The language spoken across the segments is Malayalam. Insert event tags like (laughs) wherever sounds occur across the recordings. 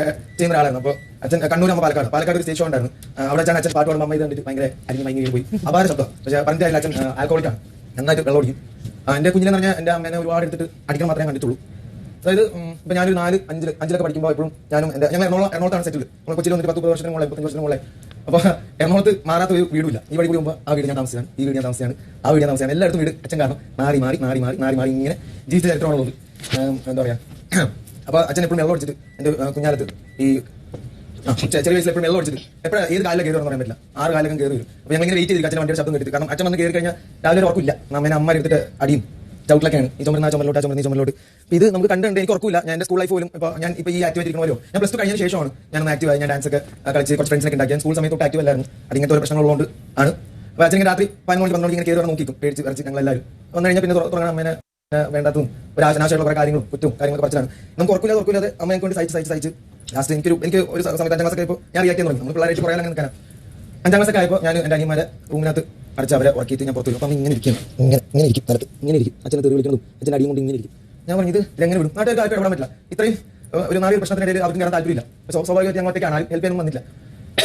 ഒക്കെ ചെയ്യുന്ന ഒരാളായിരുന്നു അപ്പോൾ അച്ഛൻ കണ്ണൂർ അമ്മ പാലക്കാട്. പാലക്കാട് ഒരു സ്റ്റേജ് ഷോ ഉണ്ടായിരുന്നു അവിടെ അച്ഛൻ അച്ഛൻ പാട്ട് പാടുമ്പോൾ അമ്മ ഇത് ഭയങ്കര അരിഞ്ഞ് ഭയങ്കര പോയി. അപാര ശബ്ദം. പക്ഷേ പറഞ്ഞിട്ടില്ല അച്ഛൻ ആൽക്കോളിക്കാണ് നന്നായിട്ട് വെള്ളം ഓടിക്കും എന്റെ കുഞ്ഞിനെ പറഞ്ഞാൽ എന്റെ അമ്മേനെ ഒരുപാട് എടുത്തിട്ട് അടിക്കാൻ മാത്രമേ കണ്ടിട്ടുള്ളൂ. അതായത് ഇപ്പൊ ഞാനൊരു നാല് അഞ്ച് അഞ്ചിലൊക്കെ പഠിക്കുമ്പോൾ എപ്പോഴും ഞാനും എന്റെ ഞങ്ങൾ എറണാകുളം എറണാകുളത്താണ് സെറ്റിൽ നമ്മൾ കൊച്ചിയിൽ വന്നിട്ട് പത്ത് മുപ്പത് വർഷത്തിന് മുകളിൽ മുപ്പത്തഞ്ച് വർഷത്തിന് മുകളിൽ അപ്പോൾ എറണാകുളത്ത് മാറാത്ത ഒരു വീടില്ല ഈ വഴി കൂടി പോകുമ്പോൾ ആ വീട് ഞാൻ താമസിച്ചാണ് ഈ വീട് ഞാൻ താമസിച്ചാണ് ആ വീട് ഞാൻ താമസിച്ചാണ് എല്ലായിടത്തും വീട് അച്ഛൻ കാരണം മാറി മാറി മാറി മാറി മാറി മാറി ഇങ്ങനെ ജീവിച്ച ചരിത്രമാണുള്ളത്. എന്താ പറയാ? അപ്പൊ അച്ഛൻ എപ്പോഴും വെള്ളം അടിച്ചിട്ട് എന്റെ കുഞ്ഞാലത്ത് ഈ ചെറിയ വയസ്സിൽ എപ്പോഴും വെള്ളം അടിച്ചിട്ട് എപ്പോഴും ഏത് കാലിലും കയറുമെന്ന് പറയാൻ പറ്റില്ല. ആറ് കാലം കയറി വരും. അപ്പൊ ഞങ്ങൾ ഇങ്ങനെ വെയിറ്റ് ചെയ്ത് അച്ഛൻ വണ്ടിയുടെ ശബ്ദം കേട്ടിട്ട് കാരണം അച്ഛൻ വന്ന് കയറി കഴിഞ്ഞാൽ രാവിലെ ഉറക്കില്ല. അമ്മേനെ അമ്മ എടുത്തിട്ട് അടിയും ചവിട്ടിലൊക്കെയാണ്. ഈ ചുമരുന്ന ചുമലോട്ട് ചുമരുന്ന ഈ ചുമരിലോട്ട്. ഇത് നമുക്ക് കണ്ടുണ്ട് എനിക്ക് ഉറക്കില്ല. ഞാൻ എന്റെ സ്കൂൾ ലൈഫ് പോലും ഇപ്പൊ ഞാൻ ഇപ്പൊ ഈ ആക്റ്റീവ് ഇരിക്കണമല്ലോ ഞാൻ പ്ലസ് ടു കഴിഞ്ഞ ശേഷമാണ് ഞാൻ ആക്റ്റീവ് ഞാൻ ഡാൻസ് ഒക്കെ കളിച്ച് കുറച്ച് ഫ്രണ്ട്സിനൊക്കെ ഉണ്ടാക്കി. സ്കൂൾ സമയത്ത് ആക്റ്റീവ് അല്ലായിരുന്നു. അത് ഇങ്ങനത്തെ ഒരു പ്രശ്നങ്ങളുള്ളതുകൊണ്ട് ആണ്. അപ്പോൾ അച്ഛൻ രാത്രി പതിനൊന്ന് മണി പന്ത്രണ്ട് ഇങ്ങനെ കയറി വന്ന് നോക്കിക്കും പേടിച്ച് വരച്ച് ഞങ്ങൾ എല്ലാവരും വന്നു കഴിഞ്ഞാൽ പിന്നെ തുറ- തുടങ്ങാൻ അമ്മേനെ വേണ്ടാത്തതും ഒരു ആശനാശമായിട്ടുള്ള കുറെ കാര്യങ്ങളും കുറ്റും കാര്യങ്ങളൊക്കെ കുറച്ചാണ് നമുക്ക് ഉറക്കില്ലാതെ ഉറക്കില്ലാതെ അമ്മയെ കൊണ്ട് സഹിച്ച് സഹിച്ച് സഹിച്ച് ലാസ്റ്റ് എനിക്കൊരു എനിക്ക് ഒരു സമയത്ത് അഞ്ചാം ക്ലാസ് ഇപ്പോൾ ഞാൻ റിയാക്ട് ചെയ്യാൻ തുടങ്ങി നമ്മൾ പിള്ളേരായിട്ട് കുറേ അങ്ങനെ നിൽക്കാനാണ്. അഞ്ചാം ക്ലാസ് ഒക്കെ ആയപ്പോൾ ഞാൻ എന്റെ അനിയന്മാരെ റൂമിനകത്ത് അടച്ച് അവരെ ഉറക്കിയിട്ട് ഞാൻ പുറത്തു അപ്പം ഇങ്ങനെ ഇരിക്കും. ഇങ്ങനെ ഇങ്ങനെ ഇരിക്കും. നിലത്ത് ഇങ്ങനെ ഇരിക്കും. അച്ഛനെ തെറി വിളിക്കുന്നതും അച്ഛൻ അടിയും കൊണ്ട് ഇങ്ങനെ ഇരിക്കും. ഞാൻ പറഞ്ഞു ഇത് എങ്ങനെ വിടും? നാട്ടുകാർക്ക് ആർക്കും ഇടപെടാൻ പറ്റില്ല. ഇത്രയും ഒരു നാല് പ്രശ്നത്തിനിടയിൽ അവർക്ക് കയറാൻ താല്പര്യമില്ല. സ്വാഭാവികമായിട്ട് ഞാൻ ഒറ്റയ്ക്കാണ്. ഹെൽപ്പ് ചെയ്യാനും വന്നില്ല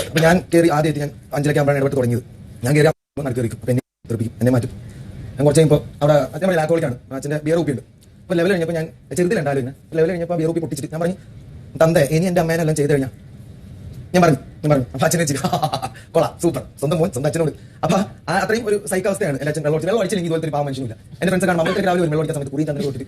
അപ്പോൾ ഞാൻ കയറി ആദ്യമായിട്ട് ഞാൻ അഞ്ചിലേക്ക് ആകുമ്പോഴാണ് ഇടപെട്ട് തുടങ്ങിയത്. ഞാൻ കയറി നടക്കി അപ്പം എന്നെ തെറിപ്പിക്കും. എന്നെ മാറ്റും. ഞാൻ കുറച്ച് കഴിയുമ്പോൾ അവിടെ അച്ഛൻ പറയില്ല ആൽക്കോളിക്കാണ് അച്ഛന്റെ ബിയർ ഉണ്ട് അപ്പോൾ ലെവൽ കഴിഞ്ഞപ്പോൾ ഞാൻ ചെറുതിലുണ്ടാലും ഇങ്ങനെ ലെവൽ കഴിഞ്ഞപ്പോൾ ബിയർ ഊപ്പി പൊട്ടിച്ചിട്ട് ഞാൻ പറഞ്ഞു തന്തേ ഇനി എന്റെ അമ്മേനെല്ലാം ചെയ്ത് കഴിഞ്ഞാൽ ഞാൻ പറഞ്ഞു ഞാൻ പറഞ്ഞു അപ്പം അച്ഛനെ വെച്ചിട്ട്. (laughs) കൊള്ളാം സൂപ്പർ സ്വന്തം മോൻ സ്വന്തം അച്ഛനോട്. അപ്പോൾ ആ അത്രയും ഒരു സൈക്ക് അവസ്ഥയാണ് എന്റെ അച്ഛൻ. വെള്ളം വെള്ളം ഒഴിച്ചില്ലെങ്കിൽ ഇതുപോലത്തെ ഒരു പാവം മനുഷ്യനില്ല. എന്റെ ഫ്രണ്ട്സ് കാണാൻ അവർക്ക് രാവിലെ ഒരു വെള്ളം ഒഴിക്കാൻ സമയത്ത് കുറി തന്നെ കൊടുത്തിട്ട്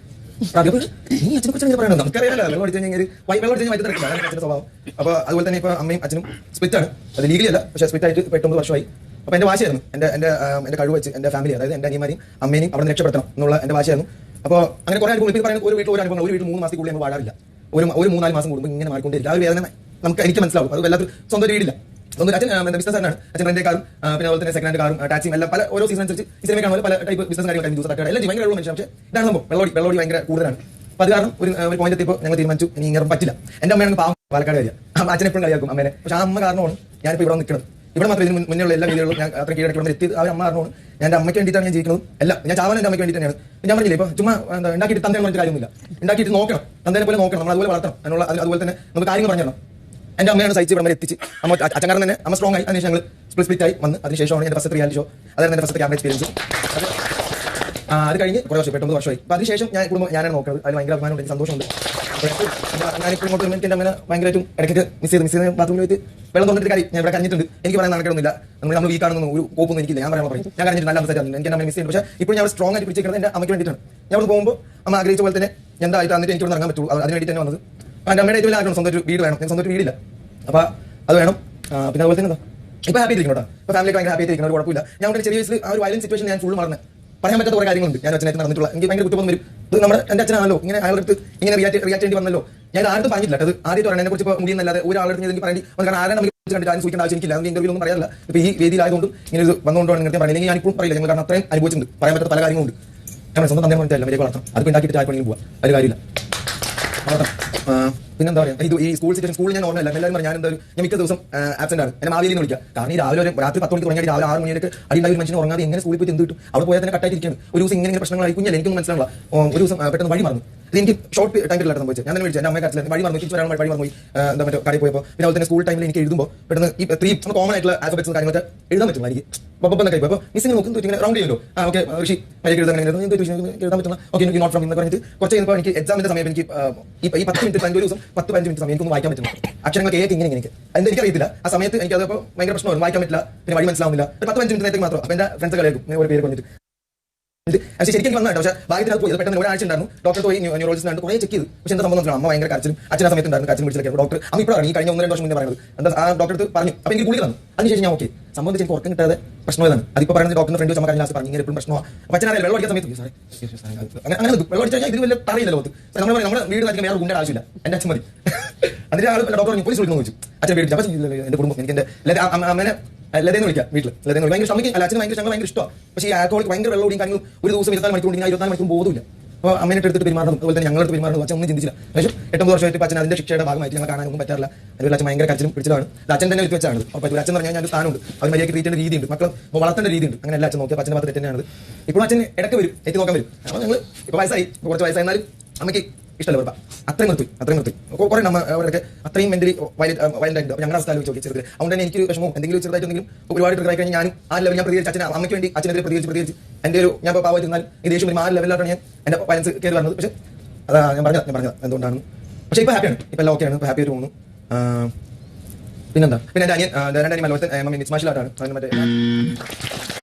നീ അച്ഛനെ കുറിച്ച് പറയണം നമുക്കറിയാലോ വെള്ളം ഒഴിച്ച് കഴിഞ്ഞാൽ വെള്ളം ഒഴിച്ച് വൈദ്യുതി അച്ഛന്റെ സ്വഭാവം. അപ്പോൾ അതുപോലെ തന്നെ ഇപ്പൊ അമ്മയും അച്ഛനും സ്പ്ലിറ്റ് ആണ്. അത് ലീഗലല്ല പക്ഷേ സ്പ്ലിറ്റ് ആയിട്ട് ഇപ്പൊ എട്ടൊമ്പത് വർഷമായി. അപ്പൊ എന്റെ വാശിയായിരുന്നു. എന്റെ എന്റെ എന്റെ കഴിവ് വെച്ച് എന്റെ ഫാമിലി അതായത് എന്റെ അനിയന്മാരെയും അമ്മേനെയും അവിടെ രക്ഷപ്പെടുത്തണം എന്നുള്ള എന്റെ വാശിയായിരുന്നു. അപ്പോൾ അങ്ങനെ കുറെ അനുഭവം ഇപ്പോൾ പറയുന്നത് ഒരു വീട്ടിൽ ഒരു അനുഭവം ഒരു വീട്ടിൽ മൂന്ന് മാസത്തിൽ കൂടുതൽ നമ്മൾ വാഴാറില്ല. ഒരു ഒരു മൂന്നാൽ മാസം കൂടുമ്പോൾ ഇങ്ങനെ മാറിക്കൊണ്ടിരിക്കും ആ വേദന നമുക്ക് എനിക്ക് മനസ്സിലാവും. അത് വല്ലാത്തൊരു സ്വന്തം വീടില്ല. സ്വന്തം അച്ഛൻ ബിസിനസ് ആണ് അച്ഛൻ റെന്റ് കാറും പിന്നെ അതുപോലെ തന്നെ സെക്കൻഡ് ഹാൻഡ് കാറും ടാക്സിയും എല്ലാം പല ഓരോ സീസൺ അനുസരിച്ച് ഈ സിനിമ കാണുമ്പോൾ പല ടൈപ്പ് ബിസിനസ് കാര്യങ്ങൾ ജ്യൂസ് തട്ടുക എല്ലാം ഭയങ്കര മനുഷ്യൻ പക്ഷേ ഇതാണ് സംഭവം. വെള്ളോടി വെള്ളോടി ഭയങ്കര കൂടുതലാണ്. അപ്പൊ അത് കാരണം ഒരു ഒരു പോയിന്റ് എത്തിയപ്പോൾ ഞങ്ങൾ തീരുമാനിച്ചു. ഇനി ഇങ്ങനെ പറ്റില്ല. എന്റെ അമ്മയാണ് പാവം പാലക്കാട് വരിക അച്ഛൻ എപ്പോഴും കളിയാക്കും അമ്മേനെ. പക്ഷെ ആ അമ്മ കാരണമാണ് ഞാനിപ്പോൾ ഇവിടെ നിൽക്കുന്നത്. ഇവിടെ മാത്രം ഇതിന് മുന്നേ ഉള്ള എല്ലാ വീടുകളും ഞാൻ അത്ര കീഴടക്കി എത്തി അവർ അമ്മ അറിഞ്ഞു ഞാൻ എന്റെ അമ്മയ്ക്ക് വേണ്ടിയിട്ടാണ് ഞാൻ ജീവിക്കുന്നത്. അല്ല ഞാൻ ചാവാൻ എന്റെ അമ്മയ്ക്ക് വേണ്ടി തന്നെയാണ് ഞാൻ പറഞ്ഞില്ല ഇപ്പൊ ചുമ്മാ എന്താ ഉണ്ടാക്കിയിട്ട് തന്നെ പറഞ്ഞിട്ട് കാര്യമൊന്നുമില്ല. ഉണ്ടാക്കിയിട്ട് നോക്കണം. തന്തേനെ പോലെ നോക്കണം. നമ്മൾ അതുപോലെ വളർത്തണം. അതിനുള്ള അത് അതുപോലെ തന്നെ നമുക്ക് കാര്യങ്ങൾ പറഞ്ഞു എന്റെ അമ്മയാണ് സഹിച്ച് ഇവിടെ എത്തിച്ച്. അമ്മ അച്ഛൻകാരൻ തന്നെ അമ്മ സ്ട്രോങ് ആയി. അതിനുശേഷം ഞങ്ങൾ സ്പ്ലിറ്റ് സ്പ്ലിറ്റ് ആയി വന്ന്. അതിനുശേഷമാണ് എന്റെ ഫസ്റ്റ് റിയാലിറ്റി ഷോ അതായിരുന്നു എന്റെ ഫസ്റ്റ് ക്യാമറ എക്സ്പീരിയൻസ് അത് കഴിഞ്ഞ് കുറേ വർഷം എട്ടൊമ്പത് വർഷമായി. അപ്പൊ അതിനുശേഷം ഞാൻ കുടുംബം ഞാനാണ് നോക്കുന്നത്. അതിൽ ഭയങ്കര അഭിമാനമുണ്ട്. എനിക്ക് സന്തോഷമുണ്ട്. അപ്പോൾ ഞാനിപ്പോൾ ഇങ്ങോട്ട് എനിക്ക് അങ്ങനെ ഭയങ്കരമായിട്ടും ഇടയ്ക്ക് മിസ് ചെയ്ത് മിസ് ചെയ്ത് ബാത്റൂമിൽ പോയിട്ട് വെള്ളം തോന്നിട്ട് കാര്യം ഞാൻ ഇവിടെ കഞ്ഞിട്ടുണ്ട് എനിക്ക് പറയാൻ നടക്കണമെന്നില്ല നമ്മൾ നമ്മൾ വീക്കാണെന്ന് ഒരു കോപ്പൊന്നും എനിക്കില്ല ഞാൻ പറയാൻ പറയും ഞാൻ കഴിഞ്ഞിട്ട് നല്ല അവസരം എനിക്ക് എന്നെ മിസ് ചെയ്യുന്നു പക്ഷേ ഇപ്പോൾ ഞാൻ സ്ട്രോങ് ആയിട്ട് പിടിച്ചിരിക്കുന്നത് എന്റെ അമ്മയ്ക്ക് വേണ്ടിയിട്ടാണ് ഞാൻ അവിടെ പോകുമ്പോൾ അമ്മ ആഗ്രഹിച്ച പോലെ തന്നെ എന്തായിട്ട് എന്നിട്ട് എനിക്ക് ഇവിടെ ഇറങ്ങാൻ പറ്റുള്ളൂ അത് അതിന് വേണ്ടി തന്നെ വന്നത് എന്റെ അമ്മയുടെ ഏറ്റവും ആഗ്രഹം സ്വന്തം വീട് വേണം എനിക്ക് സ്വന്തം വീടില്ല അപ്പോൾ അത് വേണം പിന്നെ അതുപോലെ തന്നെ എന്താ ഇപ്പൊ ഹാപ്പി ആയിരിക്കണം കേട്ടോ ഫാമിലിക്ക് ഫാമിലി ഭയങ്കര ഹാപ്പി ആയിരിക്കണം ഒരു കുഴപ്പമില്ല ഞാൻ ചെറിയ വയസ്സിൽ ആ ഒരു വയലൻസ് സിറ്റുവേഷൻ ഞാൻ ഫുൾ മറന്ന് പറയാൻ പറ്റാത്ത കുറേ കാര്യങ്ങളുണ്ട് ഞാൻ അച്ഛനായിട്ട് നടന്നിട്ടുള്ള എനിക്ക് ഭയങ്കര കുറ്റം വരും ഇത് നമ്മുടെ എന്റെ അച്ഛനാണല്ലോ. ഇങ്ങനെ അയാളുടെ അടുത്ത് ഇങ്ങനെ റിയാക്ട് റിയാക്ട് ചെയ്യേണ്ടി വന്നല്ലോ. ഞാൻ ആരും പറഞ്ഞില്ല അത് ആദ്യത്തെ പറയാൻ എന്നെ കുറിച്ച് ഇപ്പോൾ മുടിയെന്നല്ലാതെ ഒരാളുടെ അടുത്ത് എനിക്ക് പറയേണ്ടി കാരണം ആരും നമുക്ക് കണ്ടിട്ട് ആരും സൂചിക്കേണ്ട ആവശ്യം എനിക്കില്ല. അതിന്റെ ഇന്റർവ്യൂ ഒന്നും പറയാറില്ല. ഇപ്പൊ ഈ വേദിയിലായതുകൊണ്ടും ഇങ്ങനെ ഇത് വന്നുകൊണ്ടാണ് നിങ്ങൾക്ക് പറയുന്നത്. ഞാൻ ഇപ്പോഴും പറയില്ല. ഞങ്ങൾ കാരണം അത്രയും അനുഭവിച്ചിട്ടുണ്ട്. പറയാൻ പറ്റാത്ത പല കാര്യങ്ങളുണ്ട്. കാരണം സ്വന്തം തന്നെ പറഞ്ഞിട്ടല്ല വലിയ വളർത്തണം അത് ഉണ്ടാക്കിയിട്ട് ആർക്കെങ്കിലും പോകാം ഒരു കാര്യമില്ല. പിന്നെന്താ പറയാ? ഇത് ഈ സ്കൂൾ സിറ്റുവേഷൻ സ്കൂളിൽ ഞാൻ ഓർമ്മയില്ല. എല്ലാവരും പറഞ്ഞു ഞാൻ എന്താ ഞാൻ മിക്ക ദിവസം ആബ്സെന്റ് ആണ്. എന്നെ നിന്ന് വിളിക്കുക കാരണം ഈ രാവിലെ ഒരു രാത്രി പത്ത് മണിക്ക് തുടങ്ങി രാവിലെ ആറ് മണിയൊക്കെ അടിയുണ്ടായി ഒരു മനുഷ്യൻ ഉറങ്ങാതെ എങ്ങനെ സ്കൂളിൽ പോയി എന്ത് കിട്ടും? അവിടെ പോയാൽ തന്നെ കട്ടായിട്ടിരിക്കുകയാണ് ഒരു ദിവസം ഇങ്ങനെ പ്രശ്നങ്ങളായി. കുഞ്ഞല്ലേ എനിക്കൊന്നും മനസ്സിലാവില്ല ഒരു ദിവസം പെട്ടെന്ന് വഴി മറന്നു. എനിക്ക് ഷോർട്ട് ടൈം പീരിയഡ് സംഭവിച്ചത്. ഞാൻ തന്നെ വിളിച്ചു. എന്റെ അമ്മയെ കറച്ചില്ല വഴി മറന്നു തിരിച്ചു വഴി മറന്നു പോയി എന്താ മറ്റേ കടയിൽ പോയപ്പോൾ പിന്നെ അതുപോലെ തന്നെ സ്കൂൾ ടൈമിൽ എനിക്ക് എഴുതുമ്പോൾ പെട്ടെന്ന് ഈ ത്രീ കോമൺ ആയിട്ടുള്ള ആൽഫബറ്റ്സും കാര്യങ്ങളൊക്കെ എഴുതാൻ പറ്റും എനിക്ക് അപ്പോൾ എന്നൊക്കെ ഇപ്പോൾ മിസ്സിംഗ് നോക്കും ഇങ്ങനെ റൗണ്ട് ചെയ്യുമല്ലോ. ആ ഓക്കെ ഋഷി മര്യാദ എഴുതാൻ എഴുതാൻ പറ്റുന്ന? ഓക്കെ എനിക്ക് നോട്ട് ഫ്രം എന്ന് പറഞ്ഞിട്ട് കുറച്ച് കഴിഞ്ഞപ്പോൾ എനിക്ക് എക്സാമിന്റെ സമയം എനിക്ക് ഈ പത്ത് മിനിറ്റ് പതിനഞ്ച് ദിവസം പത്ത് പതിനഞ്ച് മിനിറ്റ് സമയം എനിക്കൊന്നും വായിക്കാൻ പറ്റുന്നു അക്ഷരങ്ങൾ ഏത് ഇങ്ങനെ ഇങ്ങനെ എന്താ എനിക്കറിയത്തില്ല ആ സമയത്ത് എനിക്ക് അതപ്പോൾ ഭയങ്കര പ്രശ്നമായിരുന്നു. വായിക്കാൻ പറ്റില്ല. പിന്നെ വഴി മനസ്സിലാവുന്നില്ല. പത്ത് പതിനഞ്ച് മിനിറ്റ് നേരത്തേക്ക് മാത്രം. അപ്പൊ എന്റെ ഫ്രണ്ട്സ് കളിയാക്കും ഒരു പേര് പറഞ്ഞിട്ട് പക്ഷേ ശരിക്കും വന്നാട്ടോ പക്ഷേ ഭാഗ്യത്തിന് അത് പോയി. പെട്ടെന്ന് ഒരാഴ്ച ഉണ്ടായിരുന്നു. ഡോക്ടർ പോയി ന്യൂറോളജിസ്റ്റ് ഉണ്ട് കുറേ ചെക്ക് ചെയ്തു. പക്ഷേ എന്താ സംഭവം അമ്മ ഭയങ്കര കരച്ചിലും. അച്ഛൻ ആ സമയത്ത് ഉണ്ടായിരുന്നു കരച്ചിലും പിടിച്ചിലൊക്കെ ഡോക്ടർ അമ്മ ഇപ്പോഴാണ് ഈ കഴിഞ്ഞ ഒന്ന് രണ്ട് വർഷം മുന്നേ പറയുന്നത്. എന്താ ആ ഡോക്ടർ പറഞ്ഞു. അപ്പോൾ എനിക്ക് ഗുളിക തന്നു. അതിനുശേഷം ഞാൻ ഓക്കെ. സംഭവം എനിക്ക് ഉറക്കം കിട്ടാതെ പ്രശ്നം ഇതാണ്. അതിപ്പോൾ പറയുന്നത് ഡോക്ടറിന്റെ ഫ്രണ്ട് വെച്ച് കഴിഞ്ഞ പറഞ്ഞു. ഇങ്ങനെ എപ്പോഴും പ്രശ്നമാണ് അപ്പോൾ വെള്ളം അടിക്കാൻ സമയത്ത് സാറേ അങ്ങനെ അങ്ങനെ വെള്ളം അടിച്ചു കഴിഞ്ഞാൽ ഇത് വലിയ പറയില്ല ലോകത്ത് നമ്മൾ നമ്മുടെ വീട് കാര്യം വേറെ ഗുണ്ട ആവശ്യമില്ല. എന്റെ അച്ഛൻ മതി. (laughs) അതിന്റെ ആൾ ഡോക്ടർ പോലീസ് വിളിക്കുന്നു ചോദിച്ചു. അച്ഛൻ പേടിച്ചു അപ്പോൾ എന്റെ കുടുംബം. എനിക്ക് ലത- അമ്മേനെ ലതേന്ന് വിളിക്കാം വീട്ടിൽ എല്ലാരെയും ഭയങ്കര ഇഷ്ടം. അമ്മയ്ക്ക് അല്ല അച്ഛന് ഭയങ്കര ഭയങ്കര ഇഷ്ടമാണ് പക്ഷേ ഈ ആൽക്കോളിക് ഭയങ്കര വെള്ളം ഓടിയും ഒരു ദിവസം ഇരുപത്തിനാല് മണിക്കൂർ ഉണ്ടെങ്കിൽ ഇരുപത്തിനാല് മണിക്കൂർ ബോധമില്ല അപ്പോൾ അമ്മേനെ എടുത്തിട്ട് പെരുമാറണം അതുപോലെ തന്നെ ഞങ്ങളുടെ പെരുമാറണം അച്ഛൻ ഒന്നും ചിന്തിച്ചില്ല. പക്ഷേ എട്ടൊമ്പത് വർഷമായിട്ട് അച്ഛൻ അതിന്റെ ശിക്ഷയുടെ ഭാഗമായിട്ട് ഞങ്ങൾ കാണാനൊന്നും പറ്റാറില്ല. അതുപോലെ അച്ഛൻ ഭയങ്കര കരച്ചിലും പിടിച്ചതാണ് അച്ഛൻ തന്നെ എടുത്ത് വെച്ചാണ്. അപ്പോൾ അച്ഛൻ പറഞ്ഞാൽ ഞാൻ സ്ഥാനമുണ്ട്. അത് മര്യാദയ്ക്ക് തീറ്റേണ്ട രീതി രീതിയുണ്ട്. മക്കൾ വളർത്തേണ്ട രീതിയുണ്ട്. അങ്ങനെ അല്ല അച്ഛൻ നോക്കിയ അച്ഛന്റെ ഭാഗത്ത് തന്നെയാണ് ഇപ്പോൾ അച്ഛൻ ഇടയ്ക്ക് വരും. എത്തി നോക്കാൻ വരും. അപ്പോൾ ഞങ്ങൾ ഇപ്പോൾ വയസ്സായി. കുറച്ച് വയസ്സായിരുന്നാലും അമ്മയ്ക്ക് ഇഷ്ടമല്ല വെറുതെ അത്രയും നിർത്തി അത്രയും നിർത്തി കുറെ നമ്മൾ അവരൊക്കെ അത്രയും മെന്റലി വയലന്റ് വയലന്റ് ആയിട്ട് ഞങ്ങളുടെ അവസ്ഥ ആലോചിച്ച് നോക്കി ചെറുത് അതുകൊണ്ട് തന്നെ എനിക്ക് വിഷമവും എന്തെങ്കിലും ചെറുതായിട്ടുണ്ടെങ്കിലും ഒരുപാട് ട്രിഗർ ആയി ഞാൻ ആ ലെവൽ ഞാൻ പ്രതികരിച്ച് അച്ഛനെ അമ്മയ്ക്ക് വേണ്ടി അച്ഛനെതിരെ പ്രതികരിച്ച് പ്രതികരിച്ച് എന്റെ ഒരു ഞാൻ ഇപ്പോൾ പാവത്തിരുന്നാൽ ഈ ദേഷ്യം വരുമ്പോൾ ആ ലെവലിലാണ് ഞാൻ എന്റെ വയലൻസ് കയറി വരുന്നത് പക്ഷേ അതാ ഞാൻ പറഞ്ഞത് ഞാൻ പറഞ്ഞത് എന്തുകൊണ്ടാണ്. പക്ഷേ ഇപ്പോൾ ഹാപ്പിയാണ് ഇപ്പോൾ എല്ലാം ഓക്കെയാണ് ഇപ്പോൾ ഹാപ്പി ആയിട്ട് പോകുന്നു. പിന്നെന്താ? പിന്നെ എന്റെ അനിയൻ രണ്ടനിയൻ മലവത്തൻ മിസ് മാർഷൽ മറ്റേ